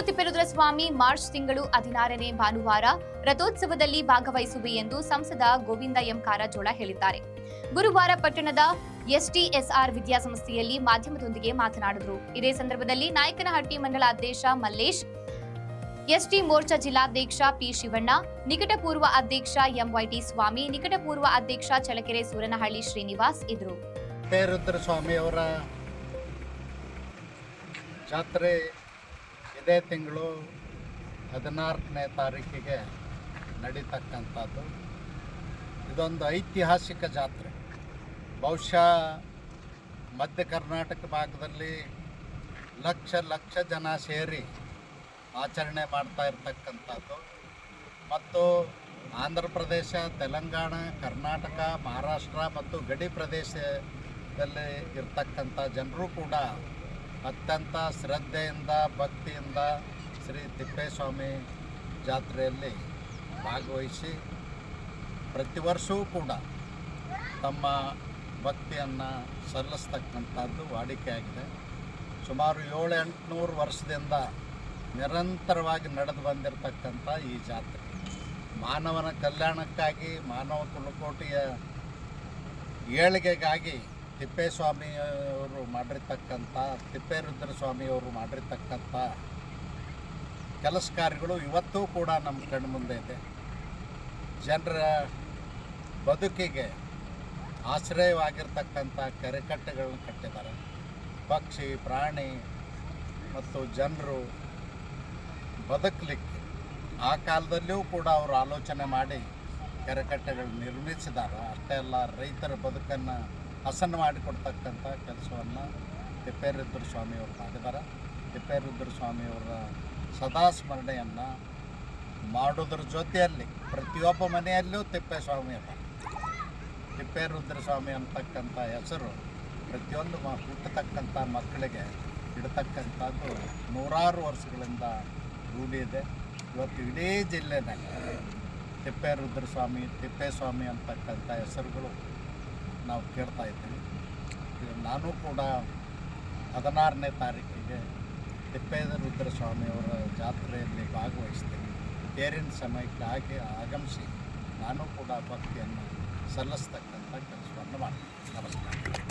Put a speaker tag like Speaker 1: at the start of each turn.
Speaker 1: ಸ್ವಾಮಿ March ತಿಂಗಳು ಹದಿನಾರನೇ ಭಾನುವಾರ ರಥೋತ್ಸವದಲ್ಲಿ ಭಾಗವಹಿಸುವೆ ಎಂದು ಸಂಸದ ಗೋವಿಂದ ಎಂ ಕಾರಜೋಳ ಹೇಳಿದ್ದಾರೆ. ಗುರುವಾರ ಪಟ್ಟಣದ ಎಸ್ಟಿಎಸ್ಆರ್ ವಿದ್ಯಾಸಂಸ್ಥೆಯಲ್ಲಿ ಮಾಧ್ಯಮದೊಂದಿಗೆ ಮಾತನಾಡಿದರು. ಇದೇ ಸಂದರ್ಭದಲ್ಲಿ ನಾಯಕನಹಟ್ಟಿ ಮಂಡಲ ಅಧ್ಯಕ್ಷ ಮಲ್ಲೇಶ್ ಎಸ್ಟಿ ಮೋರ್ಚಾ ಜಿಲ್ಲಾಧ್ಯಕ್ಷ ಪಿ ಶಿವಣ್ಣ, ನಿಕಟಪೂರ್ವ ಅಧ್ಯಕ್ಷ ಎಂವೈಟಿ ಸ್ವಾಮಿ, ನಿಕಟಪೂರ್ವ ಅಧ್ಯಕ್ಷ ಚಳಕೆರೆ ಸೂರನಹಳ್ಳಿ ಶ್ರೀನಿವಾಸ್ ಇದ್ರು
Speaker 2: ಜಾತ್ರೆ ಇದೇ ತಿಂಗಳು ಹದಿನಾಲ್ಕನೇ ತಾರೀಕಿಗೆ ನಡೀತಕ್ಕಂಥದ್ದು. ಇದೊಂದು ಐತಿಹಾಸಿಕ ಜಾತ್ರೆ. ಬಹುಶಃ ಮಧ್ಯ ಕರ್ನಾಟಕ ಭಾಗದಲ್ಲಿ ಲಕ್ಷ ಲಕ್ಷ ಜನ ಸೇರಿ ಆಚರಣೆ ಮಾಡ್ತಾ ಇರ್ತಕ್ಕಂಥದ್ದು. ಮತ್ತು ಆಂಧ್ರ ಪ್ರದೇಶ, ತೆಲಂಗಾಣ, ಕರ್ನಾಟಕ, ಮಹಾರಾಷ್ಟ್ರ ಮತ್ತು ಗಡಿ ಪ್ರದೇಶದಲ್ಲಿ ಇರತಕ್ಕಂಥ ಜನರು ಕೂಡ ಅತ್ಯಂತ ಶ್ರದ್ಧೆಯಿಂದ, ಭಕ್ತಿಯಿಂದ ಶ್ರೀ ತಿಪ್ಪೇಸ್ವಾಮಿ ಜಾತ್ರೆಯಲ್ಲಿ ಭಾಗವಹಿಸಿ ಪ್ರತಿ ವರ್ಷವೂ ಕೂಡ ತಮ್ಮ ಭಕ್ತಿಯನ್ನು ಸಲ್ಲಿಸ್ತಕ್ಕಂಥದ್ದು ವಾಡಿಕೆಯಾಗಿದೆ. ಸುಮಾರು ಏಳು ಎಂಟುನೂರು ವರ್ಷದಿಂದ ನಿರಂತರವಾಗಿ ನಡೆದು ಬಂದಿರತಕ್ಕಂಥ ಈ ಜಾತ್ರೆ. ಮಾನವನ ಕಲ್ಯಾಣಕ್ಕಾಗಿ, ಮಾನವ ಕುಲಕೋಟಿಯ ಏಳಿಗೆಗಾಗಿ ತಿಪ್ಪೇಸ್ವಾಮಿಯವರು ಮಾಡಿರ್ತಕ್ಕಂಥ ತಿಪ್ಪೇರುದ್ರ ಸ್ವಾಮಿಯವರು ಮಾಡಿರ್ತಕ್ಕಂಥ ಕೆಲಸ ಕಾರ್ಯಗಳು ಇವತ್ತೂ ಕೂಡ ನಮ್ಮ ಕಣ್ಣು ಮುಂದೆ ಇದೆ. ಜನರ ಬದುಕಿಗೆ ಆಶ್ರಯವಾಗಿರ್ತಕ್ಕಂಥ ಕೆರೆಕಟ್ಟೆಗಳನ್ನ ಕಟ್ಟಿದ್ದಾರೆ. ಪಕ್ಷಿ, ಪ್ರಾಣಿ ಮತ್ತು ಜನರು ಬದುಕಲಿಕ್ಕೆ ಆ ಕಾಲದಲ್ಲಿಯೂ ಕೂಡ ಅವರು ಆಲೋಚನೆ ಮಾಡಿ ಕೆರೆಕಟ್ಟೆಗಳು ನಿರ್ಮಿಸಿದ್ದಾರೆ. ಅಷ್ಟೇ ಅಲ್ಲ, ರೈತರ ಬದುಕನ್ನು ಹಸನು ಮಾಡಿಕೊಡ್ತಕ್ಕಂಥ ಕೆಲಸವನ್ನು ತಿಪ್ಪೇರುದ್ರ ಸ್ವಾಮಿಯವರು ಮಾಡಿದ್ದಾರೆ ತಿಪ್ಪೇರುದ್ರ ಸ್ವಾಮಿಯವರ ಸದಾ ಸ್ಮರಣೆಯನ್ನು ಮಾಡೋದ್ರ ಜೊತೆಯಲ್ಲಿ ಪ್ರತಿಯೊಬ್ಬ ಮನೆಯಲ್ಲೂ ತಿಪ್ಪೇಸ್ವಾಮಿ ಅದ. ತಿಪ್ಪೇರುದ್ರ ಸ್ವಾಮಿ ಅಂತಕ್ಕಂಥ ಹೆಸರು ಪ್ರತಿಯೊಂದು ಮ, ಹುಟ್ಟತಕ್ಕಂಥ ಮಕ್ಕಳಿಗೆ ಇಡತಕ್ಕಂಥದ್ದು ನೂರಾರು ವರ್ಷಗಳಿಂದ ರೂಢಿ ಇದೆ. ಇವತ್ತು ಇಡೀ ಜಿಲ್ಲೆನಲ್ಲಿ ತಿಪ್ಪೇರುದ್ರ ಸ್ವಾಮಿ, ತಿಪ್ಪೇಸ್ವಾಮಿ ಅಂತಕ್ಕಂಥ ಹೆಸರುಗಳು ನಾವು ಕೇಳ್ತಾ ಇದ್ದೀವಿ. ಇದು ನಾನು ಕೂಡ ಹದಿನಾರನೇ ತಾರೀಕಿಗೆ ತಿಪ್ಪೇದ ರುದ್ರಸ್ವಾಮಿಯವರ ಜಾತ್ರೆಯಲ್ಲಿ ಭಾಗವಹಿಸ್ತೀನಿ. ತೇರಿನ ಸಮಯಕ್ಕೆ ಆಗಿ ಆಗಮಿಸಿ ನಾನು ಕೂಡ ಭಕ್ತಿಯನ್ನು ಸಲ್ಲಿಸ್ತಕ್ಕಂಥ ಕೆಲಸವನ್ನು ಮಾಡ್ತೀನಿ. ನಮಸ್ಕಾರ.